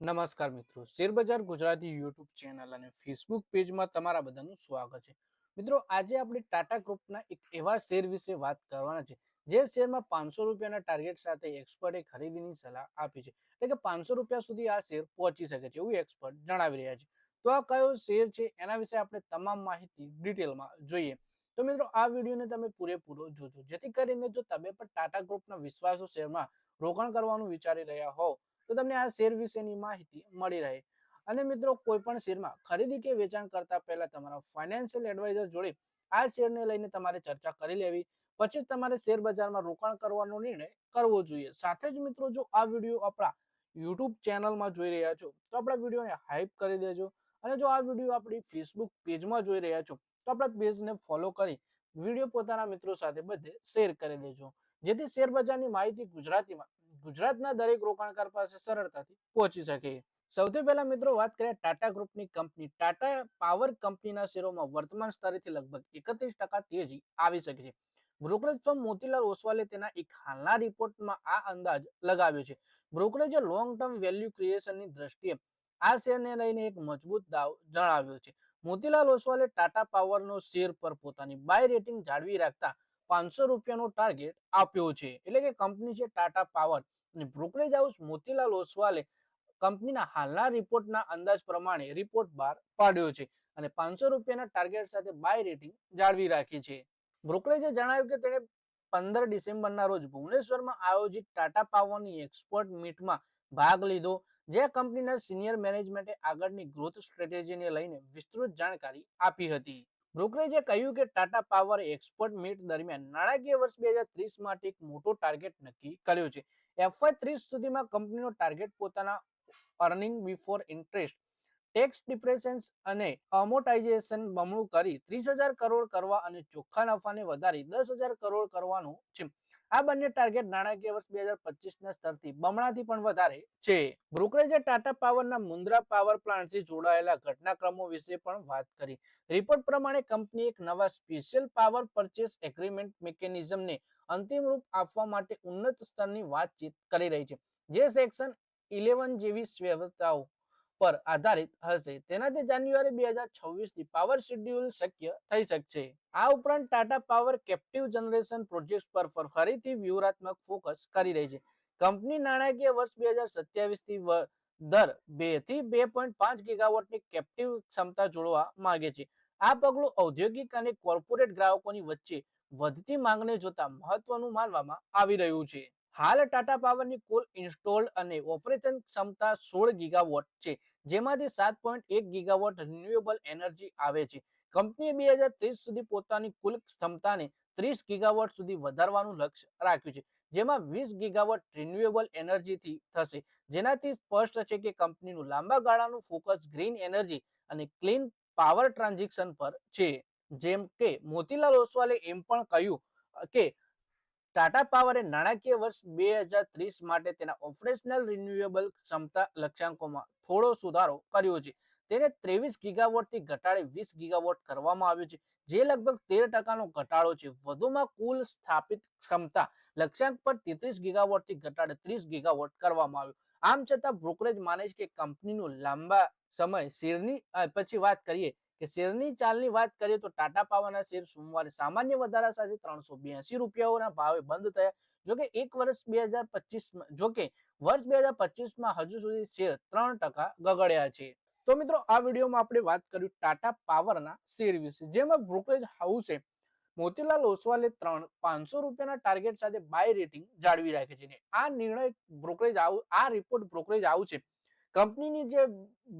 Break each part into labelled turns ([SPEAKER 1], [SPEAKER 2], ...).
[SPEAKER 1] નમસ્કાર મિત્રો. શેરબજાર ગુજરાતી યુટ્યુબ ચેનલ અને ફેસબુક પેજમાં તમારા બધાનું સ્વાગત છે. મિત્રો, આજે આપણે ટાટા ગ્રુપના એક એવા શેર વિશે વાત કરવાના છે, જે શેરમાં પાંચસો રૂપિયાના ટાર્ગેટ સાથે એક્સપર્ટે ખરીદીની સલાહ આપી છે. એટલે કે પાંચસો રૂપિયા સુધી આ શેર પહોંચી શકે છે એવું એક્સપર્ટ જણાવી રહ્યા છે. તો આ કયો શેર છે એના વિશે આપણે તમામ માહિતી ડિટેલમાં જોઈએ. તો મિત્રો, આ વિડીયોને તમે પૂરેપૂરો જોજો. જેથી કરીને જો તમે પણ ટાટા ગ્રુપના વિશ્વાસુ શેરમાં રોકાણ કરવાનું વિચારી રહ્યા હોવ તો તમને આ શેર વિશેની માહિતી મળી રહે. અને મિત્રો કોઈ પણ શેરમાં ખરીદી કે વેચાણ કરતા પહેલા તમારા ફાઇનાન્શિયલ એડવાઇઝર જોડે આ શેરને લઈને તમારે ચર્ચા કરી લેવી. પછી તમારે શેર બજારમાં રોકાણ કરવાનો નિર્ણય કરવો જોઈએ. સાથે જ મિત્રો જો આ વીડિયો આપણા યુટ્યુબ ચેનલમાં જોઈ રહ્યા છો, તો આપણા વિડીયોને હાઇપ કરી દેજો. અને જો આ વીડિયો આપણી ફેસબુક પેજમાં જોઈ રહ્યા છો, તો આપણા પેજને ફોલો કરી વીડિયો પોતાના મિત્રો સાથે બધે શેર કરી દેજો. જેથી શેર બજારની માહિતી ગુજરાતીમાં ગુજરાતના દરેક રોકાણકાર પાસે સરળતાથી પહોંચી શકે. સૌથી પહેલા મિત્રો વાત કરીએ ટાટા ગ્રુપની કંપની. ટાટા પાવર કંપનીના શેરોમાં વર્તમાન સ્તરેથી લગભગ એકત્રીસ ટકા તેજી આવી શકે છે. બ્રોકરેજ ફર્મ મોતીલાલ ઓસવાલે તેના એક હાલના રિપોર્ટમાં આ અંદાજ લગાવ્યો છે. બ્રોકરેજે લોંગ ટર્મ વેલ્યુ ક્રિએશનની દ્રષ્ટિએ આ શેરને લઈને એક મજબૂત દાવ જણાવ્યો છે. મોતીલાલ ઓસવાલે ટાટા પાવરનો શેર પર પોતાની બાય રેટિંગ જાળવી રાખતા પાંચસો રૂપિયાનો ટાર્ગેટ આપ્યો છે. એટલે કે કંપની છે ટાટા પાવર. અને બ્રોકરેજ હાઉસ મોતીલાલ ઓસવાલે કંપનીના હાલના રિપોર્ટના અંદાજ પ્રમાણે રિપોર્ટ બહાર પાડ્યો છે અને પાંચસો રૂપિયાના ટાર્ગેટ સાથે બાય રેટિંગ જાળવી રાખી છે. બ્રોકરેજે જણાવ્યું કે તેણે પંદર ડિસેમ્બરના રોજ ભુવનેશ્વરમાં આયોજિત ટાટા પાવરની એક્સપર્ટ મીટમાં ભાગ લીધો, જે કંપનીના સિનિયર મેનેજમેન્ટે આગળની ગ્રોથ સ્ટ્રેટેજીને લઈને વિસ્તૃત જાણકારી આપી હતી. બ્રોકરેજે કહ્યું કે ટાટા પાવર એક્સપર્ટ મીટ દરમિયાન નાણાકીય વર્ષ બે હજાર ત્રીસ માટે એક મોટો ટાર્ગેટ નક્કી કર્યો છે. એફઆઈ ત્રીસ સુધીમાં કંપનીનો ટાર્ગેટ પોતાના earning before interest, tax depreciations અને અમોટાઇઝેશન બમણું કરી ત્રીસ હજાર કરોડ કરવા અને ચોખ્ખા નફાને વધારી દસ હજાર કરોડ કરવાનું છે. આ બંને ટાર્ગેટ નાણાકીય વર્ષ બે હજાર પચીસના સ્તરથી બમણાથી પણ વધારે છે. બ્રોકરેજે ટાટા પાવરના મુન્દ્રા પાવર પ્લાન્ટથી જોડાયેલા ઘટનાક્રમો વિશે પણ વાત કરી. રિપોર્ટ પ્રમાણે કંપની એક નવા સ્પેશિયલ પાવર પરચેસ એગ્રીમેન્ટ મિકેનિઝમને અંતિમ રૂપ આપવા માટે ઉન્નત સ્તરની વાતચીત કરી રહી છે. જે સેક્શન ઇલેવન જેવી વ્યવસ્થાઓ પર આધારિત હશે. તેનાથી જાન્યુઆરી બે હજાર છવ્વીસથી પાવર શેડ્યુલ શક્ય થઈ શકશે. આ ઉપરાંત Tata power captive generation project પર ફરીથી વ્યૂહાત્મક ફોકસ કરી રહી છે. કંપની નાણાકીય વર્ષ બે હજાર સત્યાવીસથી દર બેથી બે પોઈન્ટ પાંચ ગીગાવોટની કેપ્ટિવ ક્ષમતા જોડવા માંગે છે. આ પગલું ઔદ્યોગિક અને કોર્પોરેટ ગ્રાહકોની વચ્ચે વધતી માંગને જોતા મહત્વનું માનવામાં આવી રહ્યું છે. હાલ ટાટા પાવરની કુલ ઇન્સ્ટોલ્ડ અને ઓપરેશન ક્ષમતા સોળ ગીગાવોટ છે, જેમાંથી સાત પોઈન્ટ એક ગીગાવોટ રિન્યુએબલ એનર્જી આવે છે. કંપનીએ બે હજાર ત્રીસ સુધી પોતાની કુલ ક્ષમતાને ત્રીસ ગીગાવોટ સુધી વધારવાનું લક્ષ્ય રાખ્યું છે, જેમાં વીસ ગીગાવોટ રિન્યુએબલ એનર્જીથી થશે. જેનાથી સ્પષ્ટ છે કે કંપનીનું લાંબા ગાળાનું ફોકસ ગ્રીન એનર્જી અને ક્લીન પાવર ટ્રાન્ઝેક્શન પર છે. જેમ કે મોતીલાલ ઓસવાલે એમ પણ કહ્યું કે ટાટા પાવરે નાણાકીય વર્ષ બે હજાર ત્રીસ માટે તેના ઓપરેશનલ રિન્યુએબલ ક્ષમતા લક્ષ્યાંકોમાં થોડો સુધારો કર્યો છે. તેને ત્રેવીસ ગીગાવોટથી ઘટાડી વીસ ગીગાવોટ કરવામાં આવ્યું છે, જે લગભગ તેર ટકાનો ઘટાડો છે. વધુમાં કુલ સ્થાપિત ક્ષમતા લક્ષ્યાંક પર તેત્રીસ ગીગાવોટથી ઘટાડે ત્રીસ ગીગાવોટ કરવામાં આવ્યું. આમ છતાં બ્રોકરેજ માને છે કે કંપનીનું લાંબા સમય શેરની પછી વાત કરીએ કે શેરની ચાલની વાત કરીએ તો ટાટા પાવરના શેર સોમવારે સામાન્ય વધારા સાથે ત્રણસો બ્યાસી રૂપિયાઓના ભાવે બંધ થયા. જોકે એક વર્ષ બે હજાર પચીસમાં, જોકે વર્ષ બે હજાર પચીસમાં હજુ સુધી શેર ત્રણ ટકા ગગડ્યા છે. તો મિત્રો, આ વિડીયોમાં આપણે વાત કર્યું ટાટા પાવરના શેર વિશે. જેમાં બ્રોકરેજ હાઉસે મોતીલાલ ઓસવાલે ત્રણ, પાંચસો રૂપિયાના ટાર્ગેટ સાથે બાય રેટિંગ જાળવી રાખે છે. આ નિર્ણય બ્રોકરેજ આવું, આ રિપોર્ટ બ્રોકરેજ આવું છે કંપનીની જે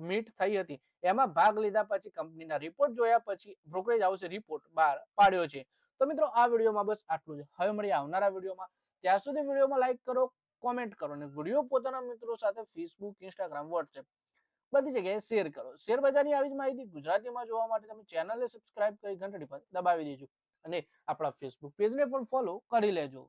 [SPEAKER 1] મીટ થઈ હતી, એમાં ભાગ લીધા પછી કંપનીના રિપોર્ટ જોયા પછી બ્રોકરેજ હાઉસે રિપોર્ટ બહાર પાડ્યો છે. તો મિત્રો, આ વિડીયોમાં બસ આટલું જ. હવે મળીએ આવનારા વિડીયોમાં. ત્યાં સુધી વિડીયોમાં લાઈક કરો કોમેન્ટ કરો અને વીડિયો પોતાના મિત્રો સાથે ફેસબુક ઇન્સ્ટાગ્રામ વોટ્સએપ બધી જગ્યાએ શેર કરો. શેર બજારની આવી જ માહિતી ગુજરાતીમાં જોવા માટે તમે ચેનલને સબસ્ક્રાઇબ કરી, ઘંટડી પર દબાવી દેજો અને આપણા ફેસબુક પેજને પણ ફોલો કરી લેજો.